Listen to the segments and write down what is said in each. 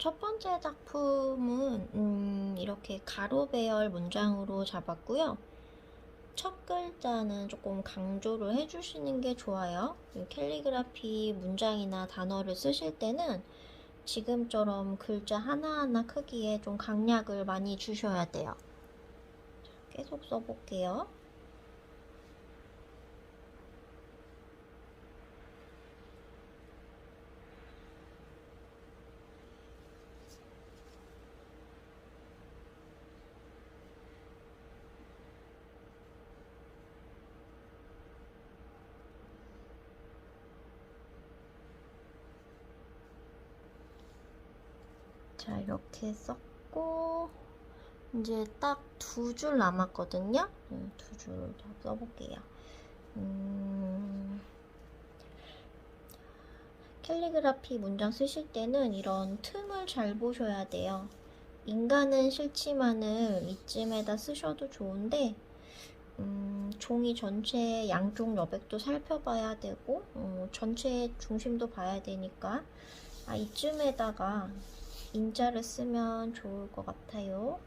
첫 번째 작품은 음, 이렇게 가로 배열 문장으로 잡았고요. 첫 글자는 조금 강조를 해주시는 게 좋아요. 이 캘리그라피 문장이나 단어를 쓰실 때는 지금처럼 글자 하나하나 크기에 좀 강약을 많이 주셔야 돼요. 자, 계속 써볼게요. 자, 이렇게 썼고, 이제 딱 두 줄 남았거든요. 두줄더 써볼게요. 음, 캘리그라피 문장 쓰실 때는 이런 틈을 잘 보셔야 돼요. 인간은 싫지만은 이쯤에다 쓰셔도 좋은데, 음, 종이 전체 양쪽 여백도 살펴봐야 되고, 어, 전체 중심도 봐야 되니까, 아, 이쯤에다가 인자를 쓰면 좋을 것 같아요.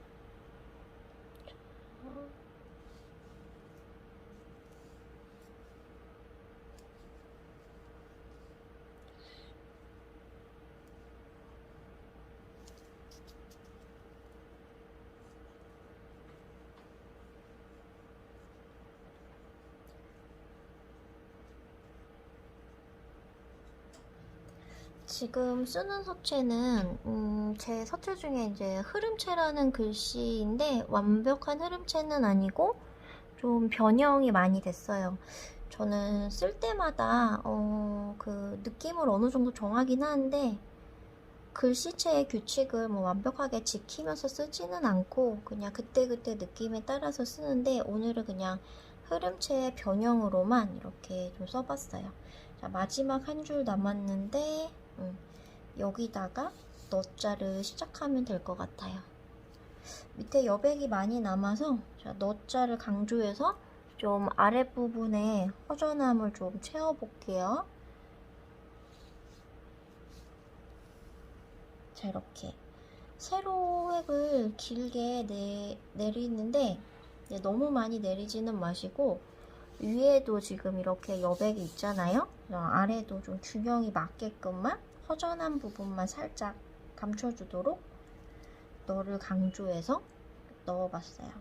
지금 쓰는 서체는 음, 제 서체 중에 이제 흐름체라는 글씨인데 완벽한 흐름체는 아니고 좀 변형이 많이 됐어요. 저는 쓸 때마다 어, 그 느낌을 어느 정도 정하긴 하는데 글씨체의 규칙을 뭐 완벽하게 지키면서 쓰지는 않고 그냥 그때그때 느낌에 따라서 쓰는데 오늘은 그냥 흐름체의 변형으로만 이렇게 좀 써봤어요. 자, 마지막 한 줄 남았는데 음, 여기다가 너자를 시작하면 될 것 같아요. 밑에 여백이 많이 남아서 자, 너자를 강조해서 좀 아랫부분에 허전함을 좀 채워볼게요. 자, 이렇게 세로획을 길게 내, 내리는데 네, 너무 많이 내리지는 마시고 위에도 지금 이렇게 여백이 있잖아요. 어, 아래도 좀 균형이 맞게끔만 허전한 부분만 살짝 감춰주도록 너를 강조해서 넣어봤어요.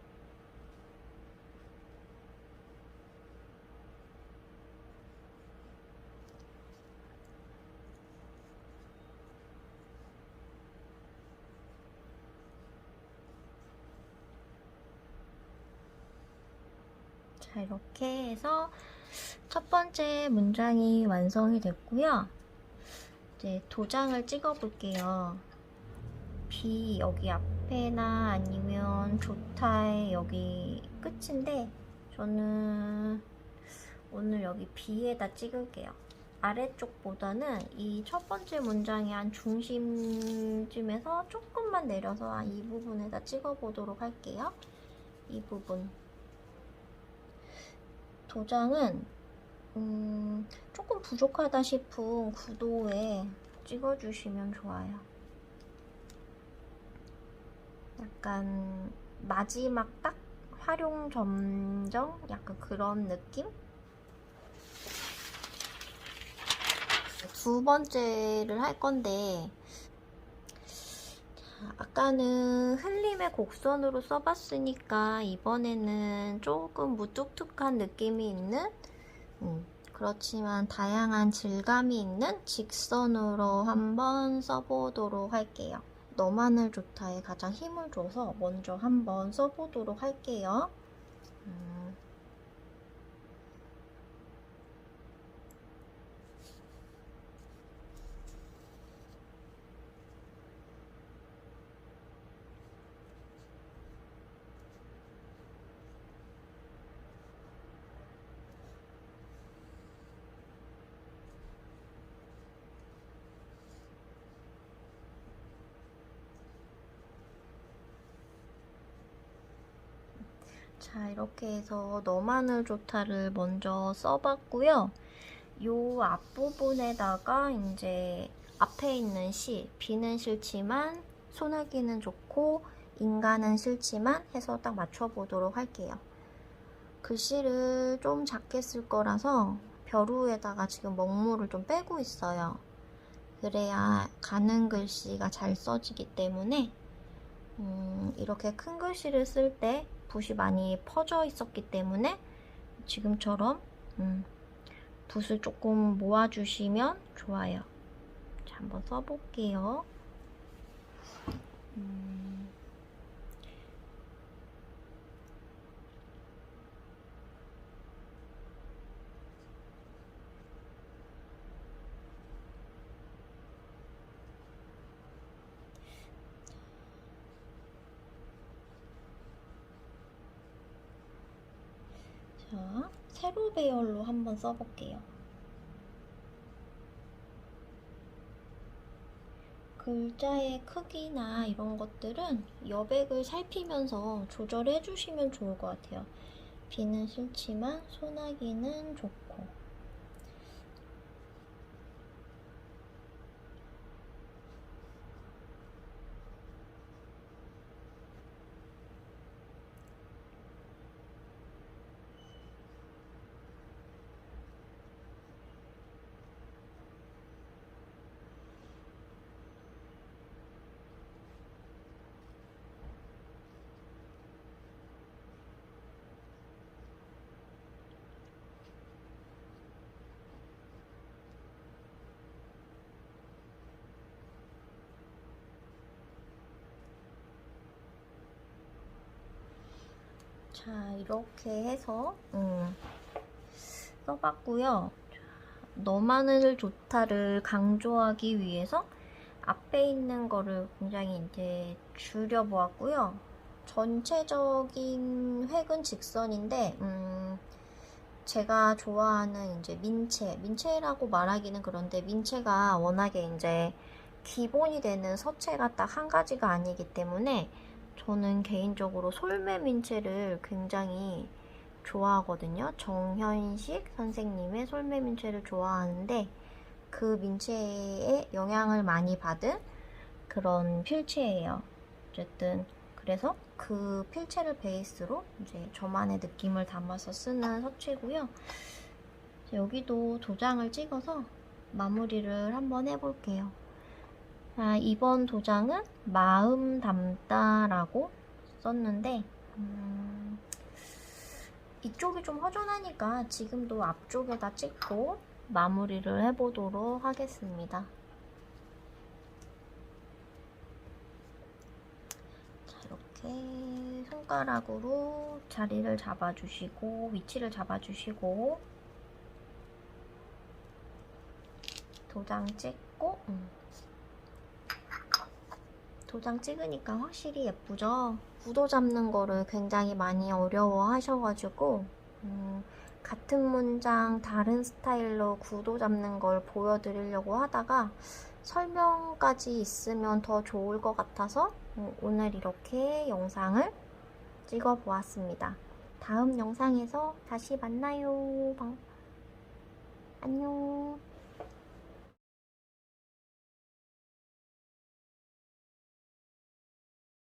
자, 이렇게 해서 첫 번째 문장이 완성이 됐고요. 이제 도장을 찍어 볼게요. 비 여기 앞에나 아니면 조타의 여기 끝인데 저는 오늘 여기 비에다 찍을게요. 아래쪽보다는 이 첫 번째 문장의 한 중심쯤에서 조금만 내려서 한이 부분에다 찍어 보도록 할게요. 이 부분. 도장은 음, 조금 부족하다 싶은 구도에 찍어주시면 좋아요. 약간 마지막 딱 활용 점정? 약간 그런 느낌? 두 번째를 할 건데 아까는 흘림의 곡선으로 써봤으니까 이번에는 조금 무뚝뚝한 느낌이 있는 음, 그렇지만 다양한 질감이 있는 직선으로 한번 써보도록 할게요. 너만을 좋다에 가장 힘을 줘서 먼저 한번 써보도록 할게요. 음. 자, 이렇게 해서 너만을 좋다를 먼저 써봤고요. 요 앞부분에다가 이제 앞에 있는 시, 비는 싫지만 소나기는 좋고 인간은 싫지만 해서 딱 맞춰보도록 할게요. 글씨를 좀 작게 쓸 거라서 벼루에다가 지금 먹물을 좀 빼고 있어요. 그래야 가는 글씨가 잘 써지기 때문에 음, 이렇게 큰 글씨를 쓸때 붓이 많이 퍼져 있었기 때문에 지금처럼 음, 붓을 조금 모아주시면 좋아요. 자, 한번 써볼게요. 음, 자, 세로 배열로 한번 써볼게요. 글자의 크기나 이런 것들은 여백을 살피면서 조절해 주시면 좋을 것 같아요. 비는 싫지만 소나기는 좋고. 자, 이렇게 해서 음, 써봤고요. 너만을 좋다를 강조하기 위해서 앞에 있는 거를 굉장히 이제 줄여보았고요. 전체적인 획은 직선인데, 음, 제가 좋아하는 이제 민체, 민체라고 말하기는 그런데 민체가 워낙에 이제 기본이 되는 서체가 딱 한 가지가 아니기 때문에 저는 개인적으로 솔매 민체를 굉장히 좋아하거든요. 정현식 선생님의 솔매 민체를 좋아하는데 그 민체에 영향을 많이 받은 그런 필체예요. 어쨌든 그래서 그 필체를 베이스로 이제 저만의 느낌을 담아서 쓰는 서체고요. 여기도 도장을 찍어서 마무리를 한번 해볼게요. 자, 이번 도장은 마음 담다라고 썼는데 음, 이쪽이 좀 허전하니까 지금도 앞쪽에다 찍고 마무리를 해보도록 하겠습니다. 자, 이렇게 손가락으로 자리를 잡아주시고 위치를 잡아주시고 도장 찍고 음. 도장 찍으니까 확실히 예쁘죠? 구도 잡는 거를 굉장히 많이 어려워 하셔가지고 음, 같은 문장 다른 스타일로 구도 잡는 걸 보여드리려고 하다가 설명까지 있으면 더 좋을 것 같아서 음, 오늘 이렇게 영상을 찍어 보았습니다. 다음 영상에서 다시 만나요. 안녕.